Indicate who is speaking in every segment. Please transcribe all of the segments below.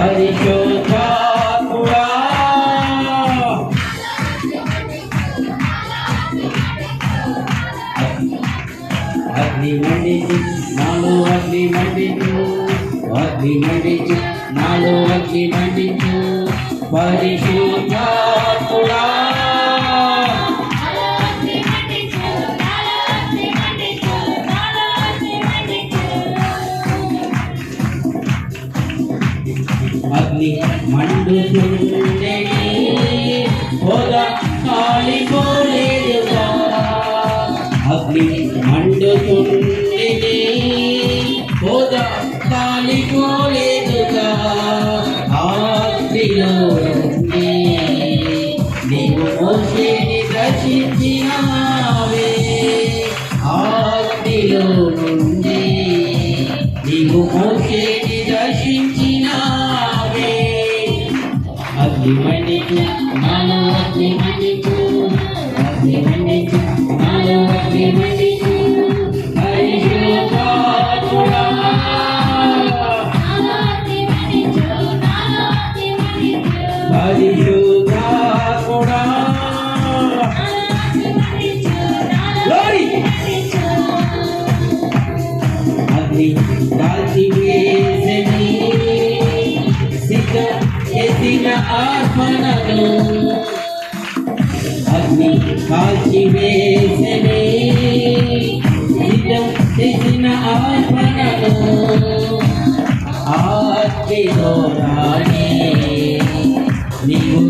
Speaker 1: పరిశుద్ధాత్ముడా అగ్ని మండించు నాలో అగ్ని మండించు అగ్ని మండించు నాలో అగ్ని మండించు 我 అగ్ని అగ్ని కాల్చి వేసని సిద్ధం చేసిన ఆత్మనను ఆత్మలో నీవు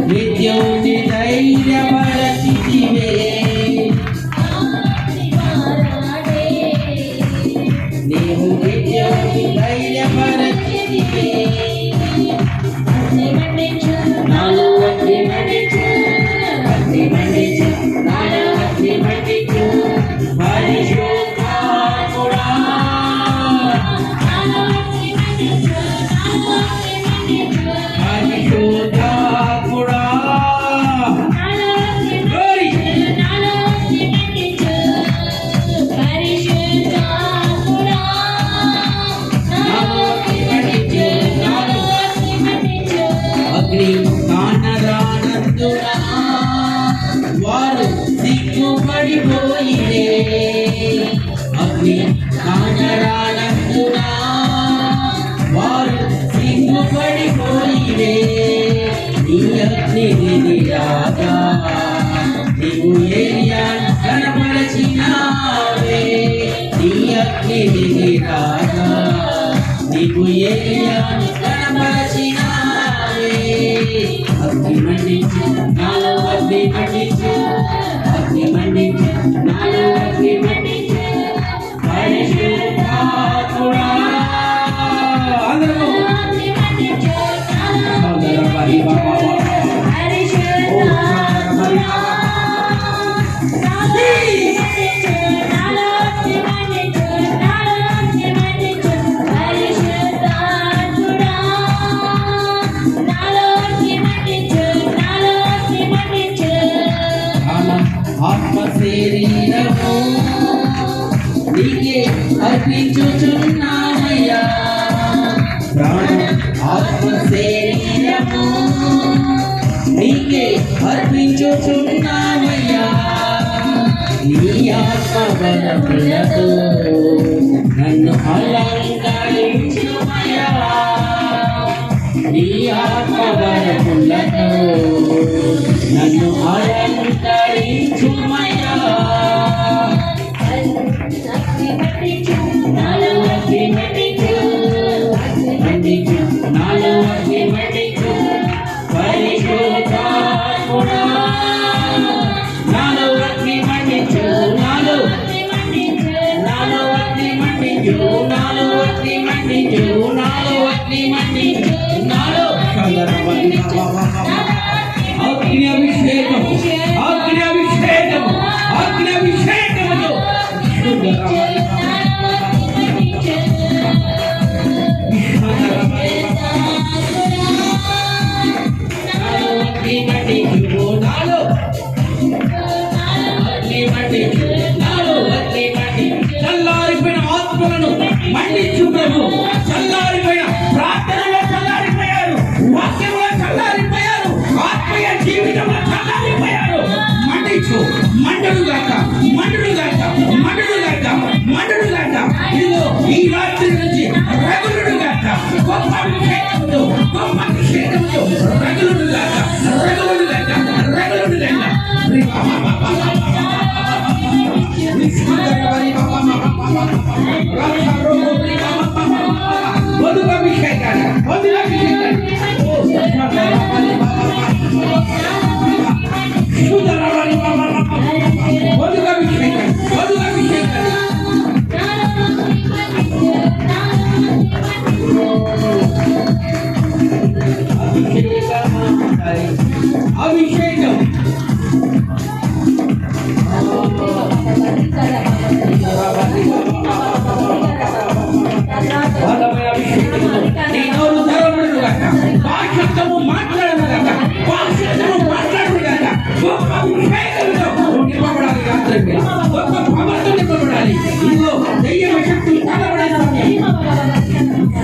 Speaker 1: కానరానందునా వారు సిగ్గుపడిపోయిరే అగ్ని కానరానందునా వారు సిగ్గుపడిపోయిరే నీ అగ్ని దిగిరాగా నీవు ఏరియా కనపరచినావే నీ అగ్ని దిగిరాగా నీకు ఏరియా మండించు నాలో అగ్ని మండించు అగ్ని మండించు నాలో అగ్ని మండించు పరిశుద్ధాత్ముడా అందరూ సోదర బలి అర్పించుచున్నామయ్యా ప్రాణం ఆత్మ శరీరము నీకే అర్పించుచున్నామయ్యా. నీ ఆత్మ బలములతో నన్ను అలంకరించుమయ్యా. నీ ఆత్మ బలములతో నన్ను అలంకరించుమయ్యా నాలో నాలో అగ్ని Сюда!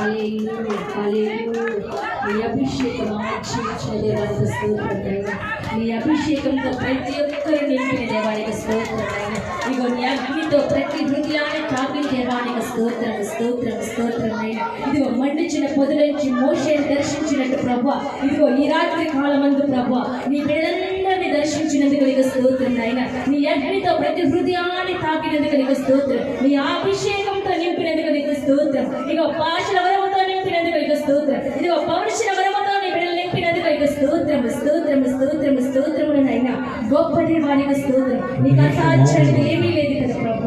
Speaker 1: యేసువా,
Speaker 2: నీ అభిషేకం ఆచరించలేవానికి స్తోత్రం నీ అభిషేకంతో ప్రతి ఒక్కరు నింపిన దేవానికి స్తోత్రం ఇగో నీ అగ్నితో ప్రతి హృదయాన్ని తాకిన దేవానికి స్తోత్రం స్తోత్రం స్తోత్రం ఇదిగో మండించిన పొదులంచి మోషేని దర్శించినట్టు ప్రభు ఇదిగో ఈ రాత్రి కాలమందు ప్రభు నీ బిడ్డలందరినీ స్తోత్రం నాయన నీ అగ్నితో ప్రతి హృదయాన్ని తాకినందుకు నీకు స్తోత్రం. నీ అభిషేకంతో నింపినందుకు నీకు స్తోత్రం. ఇదిగో భాషల వరముతో నింపినందుకు నీకు స్తోత్రం. ఇదిగో పౌరుషుల వరముతో నీ బిడ్డలు నింపినందుకు నీకు స్తోత్రం. స్తోత్రం స్తోత్రం స్తోత్రములు నాయన గొప్ప దేవానికి స్తోత్రం. నీకు అసాధ్యం ఏమీ లేదు కదా ప్రభు.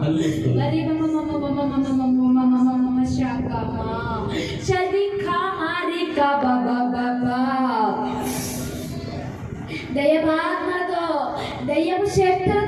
Speaker 3: కళ్ళు దయమాత్మతో
Speaker 2: దయ్యము శక్తి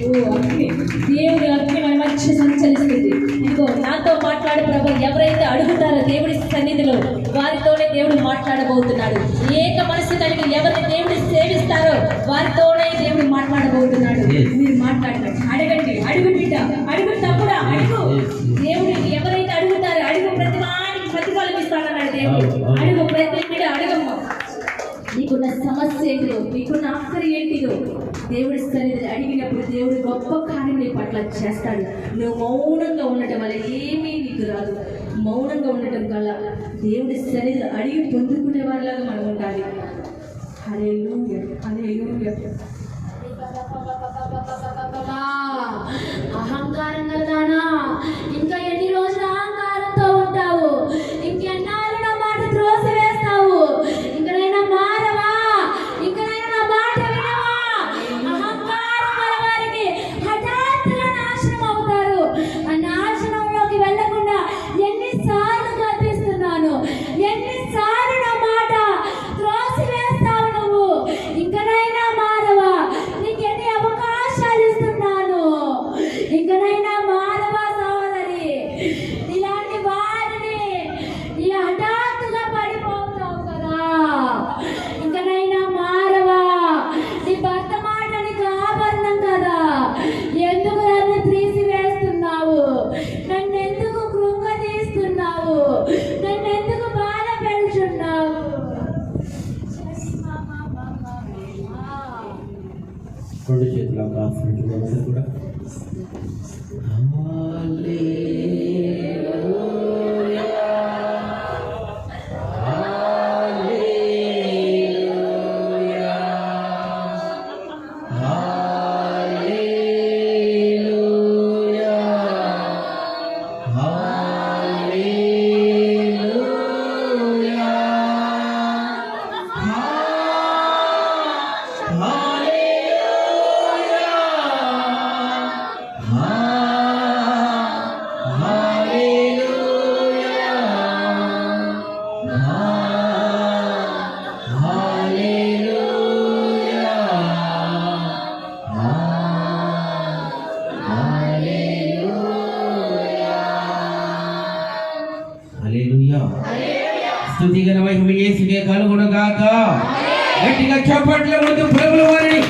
Speaker 2: దేవుడి అగ్ని మన మధ్య సంచరిస్తుంది ఇదిగో నాతో మాట్లాడే ప్రభు ఎవరైతే అడుగుతారో దేవుడి సన్నిధిలో వారితోనే దేవుడు మాట్లాడబోతున్నాడు. ఏక మనసు కలిగి ఎవరిని దేవుడు సేవిస్తారో వారితోనే దేవుడు మాట్లాడబోతున్నాడు. మీరు మాట్లాడండి అడగండి. అడుగు బిడ్డ. అడుగు తప్పుడా అడుగు. దేవుడు ఎవరైతే అడుగుతారో అడుగు ప్రతి వానికి ప్రతిఫలం ఇస్తానన్నాడు దేవుడు. అడుగు ప్రతి బిడ్డ అడగమ్మ. నీకున్న సమస్య ఏంటిదో నీకున్న ఆఖరి ఏంటిదో దేవుడి సన్నిధిని అడిగినప్పుడు దేవుడు గొప్ప కార్యం నీ పట్ల చేస్తాడు. నువ్వు మౌనంగా ఉండటం వల్ల ఏమీ నీకు రాదు. మౌనంగా ఉండటం వల్ల దేవుడి సన్నిధి అడిగి పొందుకునే వాళ్ళగా మనం ఉండాలి. అదే హరే
Speaker 3: స్థుతి గల
Speaker 1: వైపు యేసుకే కలుగును గాక. గట్టిగా చప్పట్ల ముందు ప్రభుల వారిని